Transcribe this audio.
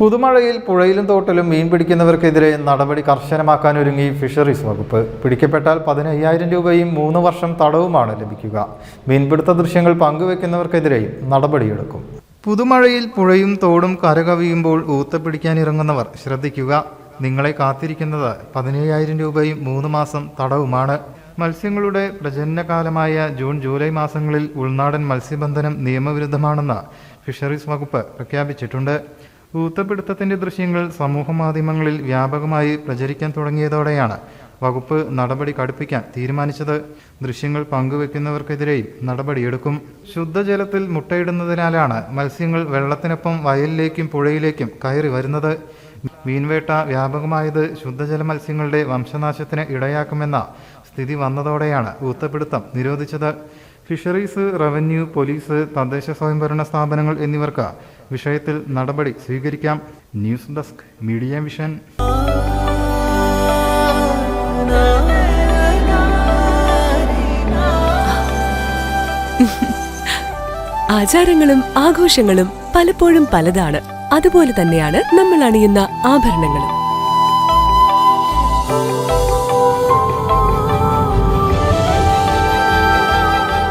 പുതുമഴയിൽ പുഴയിലും തോട്ടിലും മീൻ പിടിക്കുന്നവർക്കെതിരെ നടപടി കർശനമാക്കാൻ ഒരുങ്ങി ഫിഷറീസ് വകുപ്പ്. പിടിക്കപ്പെട്ടാൽ പതിനയ്യായിരം രൂപയും മൂന്ന് വർഷം തടവുമാണ് ലഭിക്കുക. മീൻപിടുത്ത ദൃശ്യങ്ങൾ പങ്കുവെക്കുന്നവർക്കെതിരെയും നടപടിയെടുക്കും. പുതുമഴയിൽ പുഴയും തോടും കരകവിയുമ്പോൾ ഊത്ത ഇറങ്ങുന്നവർ ശ്രദ്ധിക്കുക. നിങ്ങളെ കാത്തിരിക്കുന്നത് പതിനയ്യായിരം രൂപയും മൂന്ന് മാസം തടവുമാണ്. മത്സ്യങ്ങളുടെ പ്രജനനകാലമായ ജൂൺ ജൂലൈ മാസങ്ങളിൽ ഉൾനാടൻ മത്സ്യബന്ധനം നിയമവിരുദ്ധമാണെന്ന് ഫിഷറീസ് വകുപ്പ് പ്രഖ്യാപിച്ചിട്ടുണ്ട്. ഊത്തപ്പിടുത്തത്തിന്റെ ദൃശ്യങ്ങൾ സമൂഹ മാധ്യമങ്ങളിൽ വ്യാപകമായി പ്രചരിക്കാൻ തുടങ്ങിയതോടെയാണ് വകുപ്പ് നടപടി കടുപ്പിക്കാൻ തീരുമാനിച്ചത്. ദൃശ്യങ്ങൾ പങ്കുവെക്കുന്നവർക്കെതിരെയും നടപടിയെടുക്കും. ശുദ്ധജലത്തിൽ മുട്ടയിടുന്നതിനാലാണ് മത്സ്യങ്ങൾ വെള്ളത്തിനൊപ്പം വയലിലേക്കും പുഴയിലേക്കും കയറി വരുന്നത്. മീൻവേട്ട വ്യാപകമായത് ശുദ്ധജല മത്സ്യങ്ങളുടെ വംശനാശത്തിന് ഇടയാക്കുമെന്ന സ്ഥിതി വന്നതോടെയാണ് ഊത്തപ്പിടുത്തം നിരോധിച്ചത്. ഫിഷറീസ് റവന്യൂ പോലീസ് തദ്ദേശ സ്വയംഭരണ സ്ഥാപനങ്ങൾ എന്നിവർക്ക് വിഷയത്തിൽ നടപടി സ്വീകരിക്കാം. News desk media vision. ആചാരങ്ങളും ആഘോഷങ്ങളും പലപ്പോഴും പലതാണ്. അതുപോലെ തന്നെയാണ് നമ്മൾ അണിയുന്ന ആഭരണങ്ങളും.